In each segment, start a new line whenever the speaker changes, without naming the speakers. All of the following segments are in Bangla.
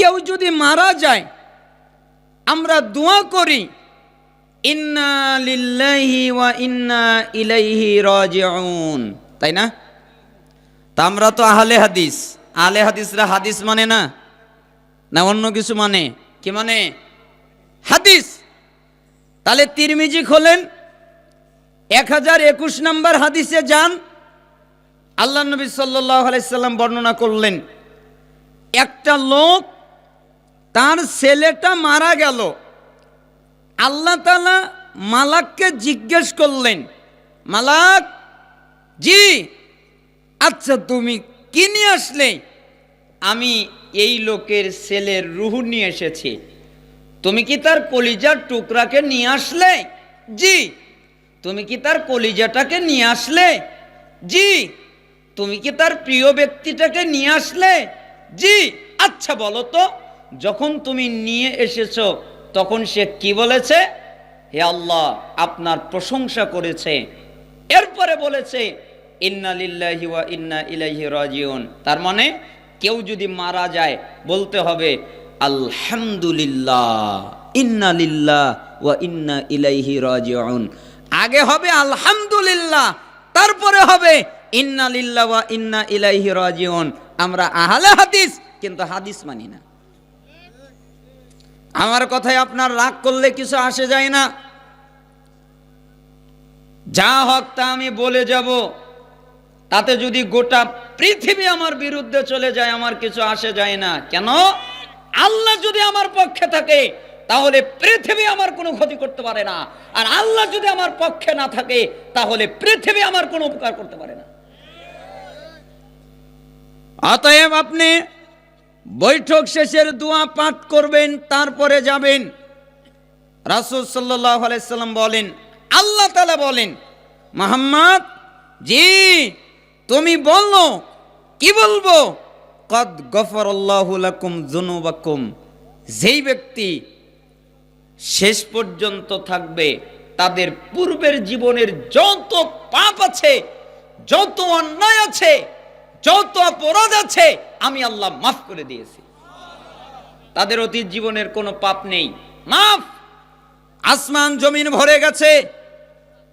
কেউ যদি মারা যায়, আমরা দোয়া করি, ইন্না লিল্লাহি ওয়া ইন্না ইলাইহি রাজিউন। তাই না? তা আমরা তো আহলে হাদিস। আহলে হাদিসরা হাদিস মানে না? না অন্য কিছু মানে? কি মানে? হাদিস। তাহলে তিরমিজি খোলেন, এক হাজার একুশ নম্বর হাদিসে যান। আল্লাহ নবী সাল্লাহ আলাইসাল্লাম বর্ণনা করলেন, একটা লোক তার ছেলেটা মারা গেল। আল্লাহ তালা মালাককে জিজ্ঞেস করলেন, মালাক, জি আচ্ছা তুমি কি নিয়ে আসলে? আমি এই লোকের ছেলের রুহু নিয়ে এসেছি। তুমি কি তার কলিজার টুকরাকে নিয়ে আসলে? জি। তুমি কি তার কলিজাটাকে নিয়ে আসলে? জি। তুমি কি তার প্রিয় ব্যক্তিটাকে নিয়ে আসলে? জি। আচ্ছা বলো তো। যখন তুমি নিয়ে এসেছ, তখন সে কি বলেছে? হে আল্লাহ, আপনার প্রশংসা করেছে। এরপরে বলেছে ওয়া ইন্না ইলাইহি তার মানে কেউ যদি মারা যায়, বলতে হবে, আলহামদুলিল্লাহ, ইন্না ওয়া ইন্না ইলাইহি রাজিউন। আগে হবে, আলহামদুলিল্লাহ। তারপরে হবে, ইন্না লিল্লাহ ওয়া ইন্না ইলাইহি রাজিউন। আমরা আহলে হাদিস, কিন্তু হাদিস মানি না। আমার কথায় আপনার রাগ করলে কিছু আসে যায় না। যা হক তা আমি বলে যাব। তাতে যদি গোটা পৃথিবী আমার বিরুদ্ধে চলে যায়, আমার কিছু আসে যায় না। কেন? আল্লাহ যদি আমার পক্ষে থাকে, তাহলে পৃথিবী আমার কোনো ক্ষতি করতে পারে না। আর আল্লাহ যদি আমার পক্ষে না থাকে, তাহলে পৃথিবী আমার কোনো উপকার করতে পারে না। অতএব আপনি বৈঠক শেষের দোয়া পাঠ করবেন, তারপরে যাবেন। রাসুল সাল্লাহ আলাইসাল্লাম বলেন, আল্লাহ তালা বলেন, মোহাম্মদ, জি, তুমি বলো কি বলব? কদ গফর আল্লাহুলাকুম জুনুবাকুম যেই ব্যক্তি শেষ পর্যন্ত থাকবে, তাদের পূর্বের জীবনের যত পাপ আছে, যত অন্যায় আছে যত অপরাধ আছে, আমি আল্লাহ মাফ করে দিয়েছি। তাদের অতীত জীবনের কোনো পাপ নেই। মাফ! আসমান, জমিন ভরে গেছে।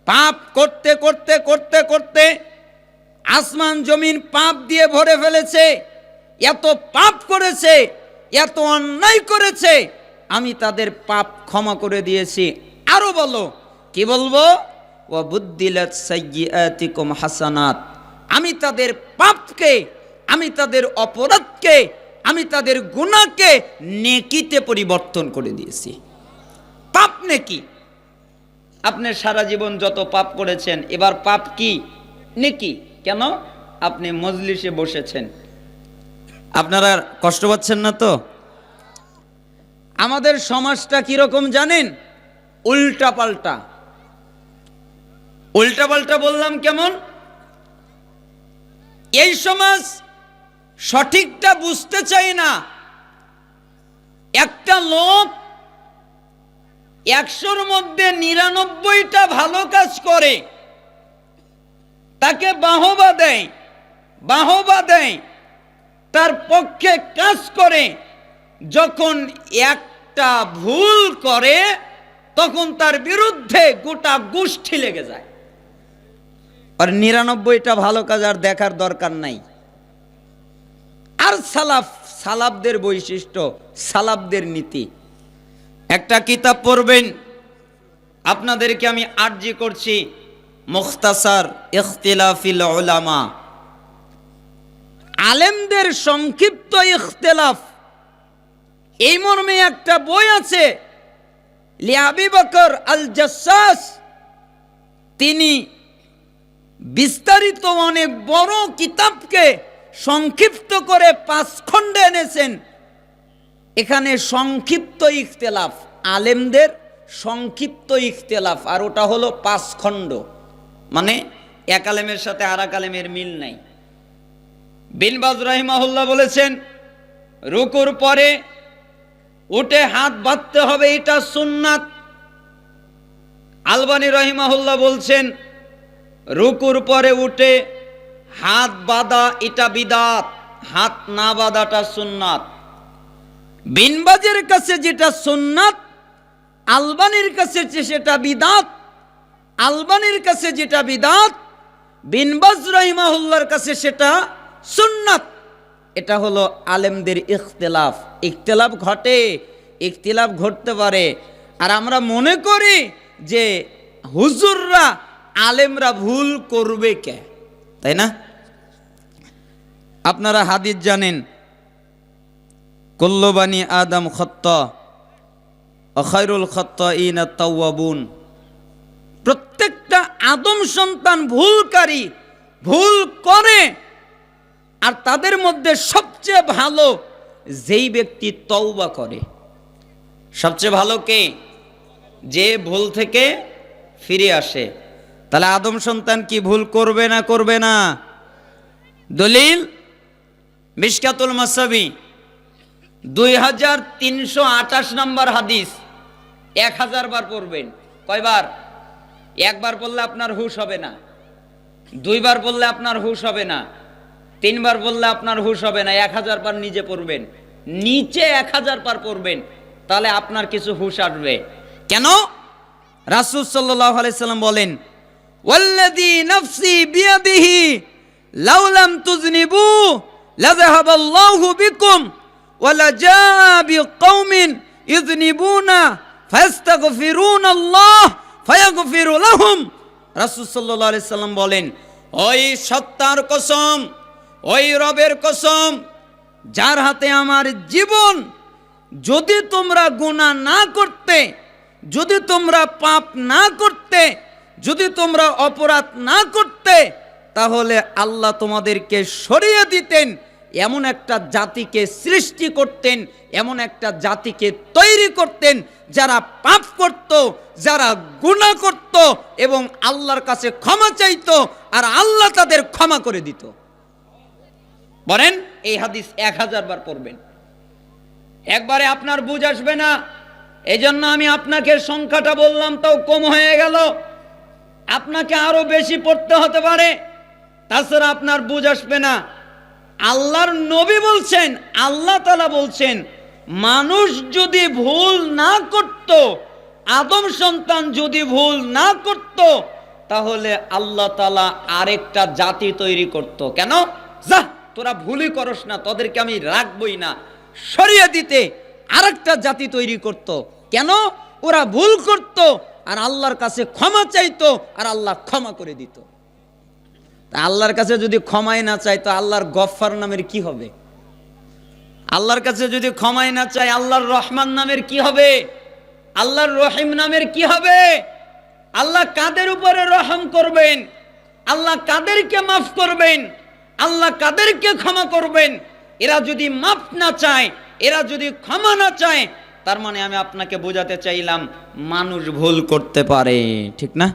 পাপ করতে করতে করতে করতে আসমান, জমিন পাপ দিয়ে ভরে ফেলেছে। এত পাপ করেছে, এত অন্যায় করেছে, আমি তাদের পাপ ক্ষমা করে দিয়েছি। আরও বলো, কি বলব? ও বুদ্দিলাত সাইয়্যাতিকুম হাসানাত। আমি তাদের পাপকে, আমি তাদের অপরাধকে, আমি তাদের গুণাকে নেকিতে পরিবর্তন করে দিয়েছি। পাপ নেকি? আপনি সারা জীবন যত পাপ করেছেন, এবার পাপ কি? নেকি? কেন? আপনি মজলিসে বসেছেন। আপনারা কষ্ট পাচ্ছেন না তো? আমাদের সমাজটা কীরকম জানেন? উল্টা পাল্টা উল্টা পাল্টা বললাম কেমন? এই সমাজ সঠিকটা বুঝতে চাই না। একটা লোক একশোর মধ্যে নিরানব্বইটা ভালো কাজ করে, তাকে বাহবা দেয় বাহবা দেয়, তার পক্ষে কাজ করে, যখন একটা ভুল করে, তখন তার বিরুদ্ধে গোটা গোষ্ঠী লেগে যায়। আর নিরানব্বইটা ভালো কাজ আর দেখার দরকার নাই। আর সালাফ সালাবদের বৈশিষ্ট্য সালাবদের নীতি। একটা কিতাব পড়বেন, আপনাদেরকে আমি আর্জি করছি, মুখতাসার ইখতিলাফিল ওলামা আলেমদের সংক্ষিপ্ত ইখতিলাফ। এই মর্মে একটা বই আছে লিয়াবি বকর আল জাসাস। তিনি বিস্তারিত অনেক বড় কিতাবকে সংক্ষিপ্ত করে পাঁচ খণ্ডে এনেছেন। এখানে সংক্ষিপ্ত ইখতেলাফ, আলেমদের সংক্ষিপ্ত ইখতেলাফ, আর ওটা হলো পাঁচ খণ্ড। মানে এক আলেমের সাথে আর এক আলেমের মিল নাই। বিনবাজ রহিমাহুল্লাহ বলেছেন, রুকুর পরে উঠে হাত বাঁধতে হবে, এটা সুন্নাত। আলবানী রহিমাহুল্লাহ বলছেন রুকুর পরে উঠে হাত বাঁধা এটা বিদাত, হাত না বাঁধাটা সুন্নাত। বিনবাজের কাছে যেটা সুন্নাত, আলবানির কাছে সেটা বিদাত, আলবানির কাছে যেটা বিদাত, বিনবাজ রহিমাহুল্লার কাছে সেটা সুন্নাত। এটা হলো আলেমদের ইখতিলাফ। ইখতিলাফ ঘটে, ইখতিলাফ ঘটতে পারে। আর আমরা মনে করি যে হুজুররা আলেমরা ভুল করবে কে? তাই না? আপনারা হাদিস জানেন কল্লবানী আদম খত্ত অখৈরুল খত্ত ইনা তাওয়াবুন। প্রত্যেকটা আদম সন্তান ভুলকারী, ভুল করে, আর তাদের মধ্যে সবচেয়ে ভালো যেই ব্যক্তি তওবা করে। সবচেয়ে ভালো কে? যে ভুল থেকে ফিরে আসে। তাহলে আদম সন্তান কি ভুল করবে না করবে না? দলিল মিশকাতুল মাসাবি, দুই হাজার তিনশো আঠাশ নম্বর হাদিস, এক হাজার বার পড়বেন। কয়বার? একবার বললে আপনার হুশ হবে না। দুইবার বললে আপনার হুশ হবে না। তিনবার বললে আপনার হুশ হবে না। এক হাজার বার নিজে পড়বেন। নিচে এক হাজার বার পড়বেন। তাহলে আপনার কিছু হুশ আসবে। কেন? রাসুল সাল্লাহ আলাইসাল্লাম বলেন ওয়াল্লাযী নাফসি বিয়াদিহি, লাউ লাম তুযনিবু, লাযাহাবাল্লাহু বিকুম ওয়ালা জাআ বিকাউমিন ইযনিবুনা, ফায়াস্তাগফিরুনাল্লাহ, ফায়াগফিরু লাহুম। রাসূল সাল্লাল্লাহু সাল্লাম বলেন, ওই সত্তার কসম, ওই রবের কসম, যার হাতে আমার জীবন, যদি তোমরা গুনাহ না করতে, যদি তোমরা পাপ না করতে যদি তোমরা অপরাধ না করতে, তাহলে আল্লাহ তোমাদেরকে সরিয়ে দিতেন, এমন একটা জাতিকে সৃষ্টি করতেন, এমন একটা জাতিকে তৈরি করতেন, যারা পাপ করত, যারা গুণা করত এবং আল্লাহর কাছে ক্ষমা চাইত আর আল্লাহ তাদের ক্ষমা করে দিত। বলেন, এই হাদিস এক হাজার বার পড়বেন। একবারে আপনার বুঝ আসবে না। এই জন্য আমি আপনাকে সংখ্যাটা বললাম, তাও কম হয়ে গেল। আপনাকে আরও বেশি পড়তে হতে পারে। তাছাড়া আপনার বুঝ আসবে না। আল্লাহর নবী বলছেন, আল্লাহ তালা বলছেন, মানুষ যদি ভুল না করত, আদম সন্তান যদি ভুল না করত, তাহলে আল্লাহ তালা আরেকটা জাতি তৈরি করত। কেন? যা তোরা ভুলই করস না, তোদেরকে আমি রাখবই না। সরিয়ে দিতে আরেকটা জাতি তৈরি করত। কেন? ওরা ভুল করত আর আল্লাহর কাছে ক্ষমা চাইতো আর আল্লাহ ক্ষমা করে দিত। তা আল্লাহর কাছে যদি ক্ষমাই না চাই তো আল্লাহর গফফার নামের কি হবে? আল্লাহর কাছে যদি ক্ষমাই না চাই আল্লাহর রহমান নামের কি হবে? আল্লাহর রহিম নামের কি হবে? আল্লাহ কাদের উপরে রহম করবেন? আল্লাহ কাদেরকে মাফ করবেন? আল্লাহ কাদেরকে ক্ষমা করবেন? এরা যদি মাফ না চায়, এরা যদি ক্ষমা না চায় তার মানে আমি আপনাকে বোঝাতে চাইলাম মানুষ ভুল করতে পারে ঠিক না?